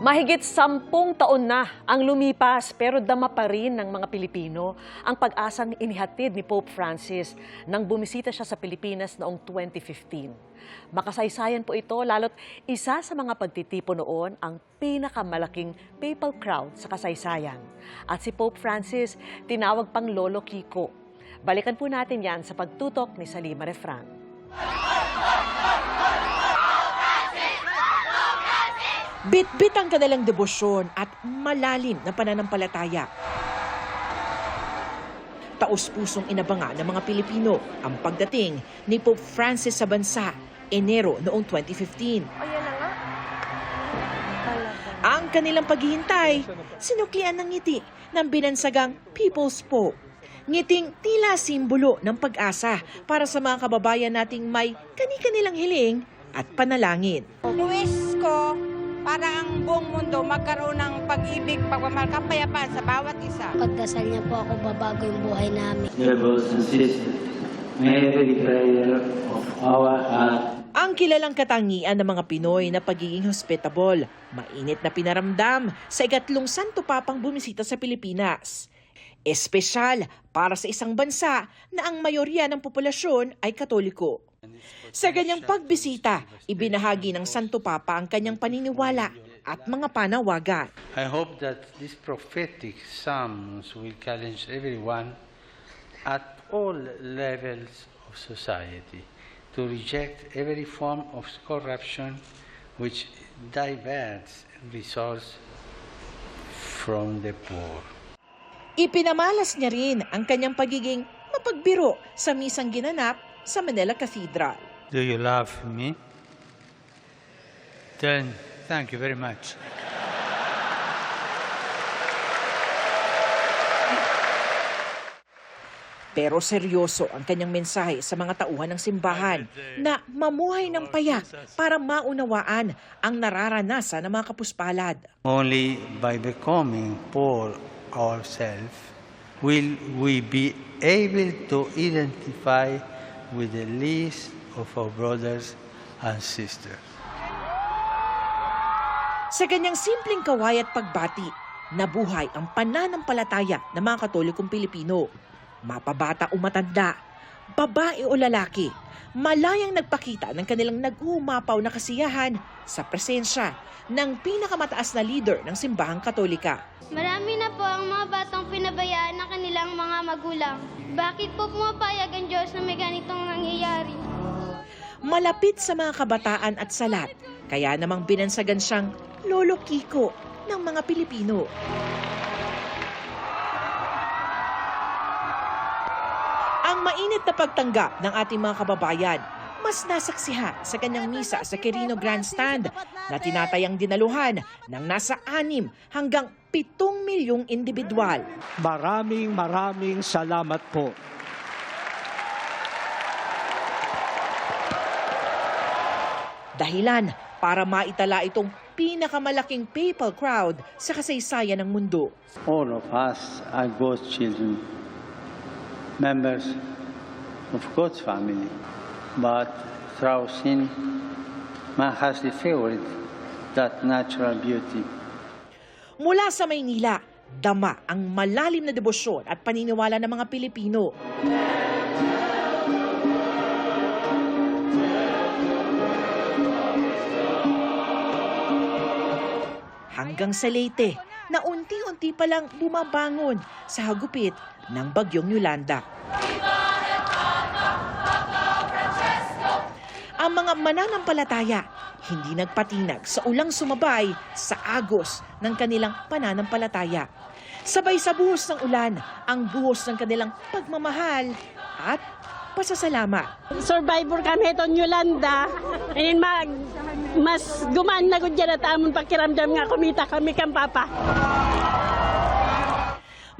Mahigit sampung taon na ang lumipas pero dama pa rin ng mga Pilipino ang pag-asang inihatid ni Pope Francis nang bumisita siya sa Pilipinas noong 2015. Makasaysayan po ito lalo't isa sa mga pagtitipo noon ang pinakamalaking papal crowd sa kasaysayan. At si Pope Francis tinawag pang Lolo Kiko. Balikan po natin yan sa pagtutok ni Salima Refran. Bitbit ang kanilang debosyon at malalim na pananampalataya. Taos-pusong inabangan ng mga Pilipino ang pagdating ni Pope Francis sa bansa Enero noong 2015. Ang kanilang paghihintay, sinuklian ng ngiti ng binansagang People's Pope. Ngiting tila simbolo ng pag-asa para sa mga kababayan nating may kani-kanilang hiling at panalangin. Wish ko para ang buong mundo magkaroon ng pag-ibig, pagmamahal, kapayapaan sa bawat isa. Pagdasal niya po ako, babago yung buhay namin. Dear brothers and sisters, may every prayer of our heart Ang kilalang katangian ng mga Pinoy na pagiging hospitable, mainit na pinaramdam sa ikatlong Santo Papang bumisita sa Pilipinas. Espesyal para sa isang bansa na ang mayorya ng populasyon ay katoliko. Sa ganyang pagbisita, ibinahagi ng Santo Papa ang kanyang paniniwala at mga panawagan. I hope that these prophetic psalms will challenge everyone at all levels of society to reject every form of corruption which diverts resources from the poor. Ipinamalas niya rin ang kanyang pagiging mapagbiro sa misang ginanap sa Manila Cathedral. Do you love me? Then thank you very much. Pero seryoso ang kanyang mensahe sa mga tauhan ng simbahan na mamuhay ng payak para maunawaan ang nararanasan ng mga kapuspalad. Only by becoming poor ourselves will we be able to identify with the least of our brothers and sisters. Sa ganyang simpleng kaway at pagbati, nabuhay ang pananampalataya ng mga katolikong Pilipino. Mapabata o matanda, babae o lalaki, malayang nagpakita ng kanilang naghumapaw na kasiyahan sa presensya ng pinakamataas na leader ng simbahang katolika. Marami na po ang mga magulang. Bakit po pumapayag ang Diyos na may ganitong nangyayari? malapit sa mga kabataan at salat. Kaya namang binansagan siyang Lolo Kiko ng mga Pilipino. Ang mainit na pagtanggap ng ating mga kababayan mas nasaksihan sa kanyang misa sa Quirino Grandstand na tinatayang dinaluhan ng nasa 6 hanggang 7 milyong individual. Maraming maraming salamat po. Dahilan para maitala itong pinakamalaking papal crowd sa kasaysayan ng mundo. All of us are God's children, members of God's family. But through sin, man has defiled that natural beauty. Mula sa Maynila, dama ang malalim na debosyon at paniniwala ng mga Pilipino. Hanggang sa Leyte, na unti-unti palang bumabangon sa hagupit ng bagyong Yolanda. Ang mga mananampalataya hindi nagpatinag sa ulang sumabay sa agos ng kanilang pananampalataya. Sabay sa buhos ng ulan ang buhos ng kanilang pagmamahal at pasasalamat. survivor kami ito Yolanda. And mag, mas gumaan na gud dyan at amon pakiramdam nga kumita kami kang papa.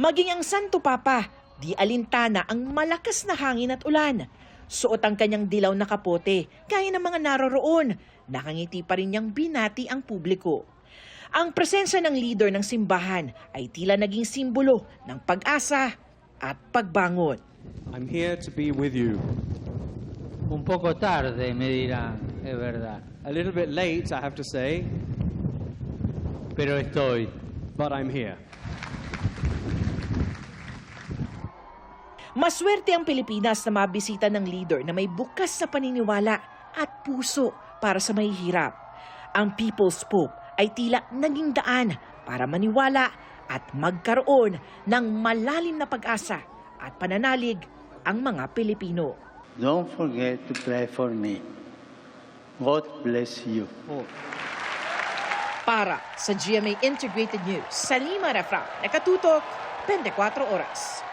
Maging ang Santo Papa, di alintana ang malakas na hangin at ulan. Suot ang kanyang dilaw na kapote, kaya ng mga naroroon. Nakangiti pa rin niyang binati ang publiko. Ang presensya ng leader ng simbahan ay tila naging simbolo ng pag-asa at pagbangon. I'm here to be with you. Un poco tarde, me dirán, es verdad. A little bit late, I have to say, pero estoy. but I'm here. Maswerte ang Pilipinas na mabisita ng leader na may bukas na paniniwala at puso para sa mahihirap. Ang People's Pope ay tila naging daan para maniwala at magkaroon ng malalim na pag-asa at pananalig ang mga Pilipino. Don't forget to pray for me. God bless you. Para sa GMA Integrated News, sa Lima Refra, nakatutok 24 oras.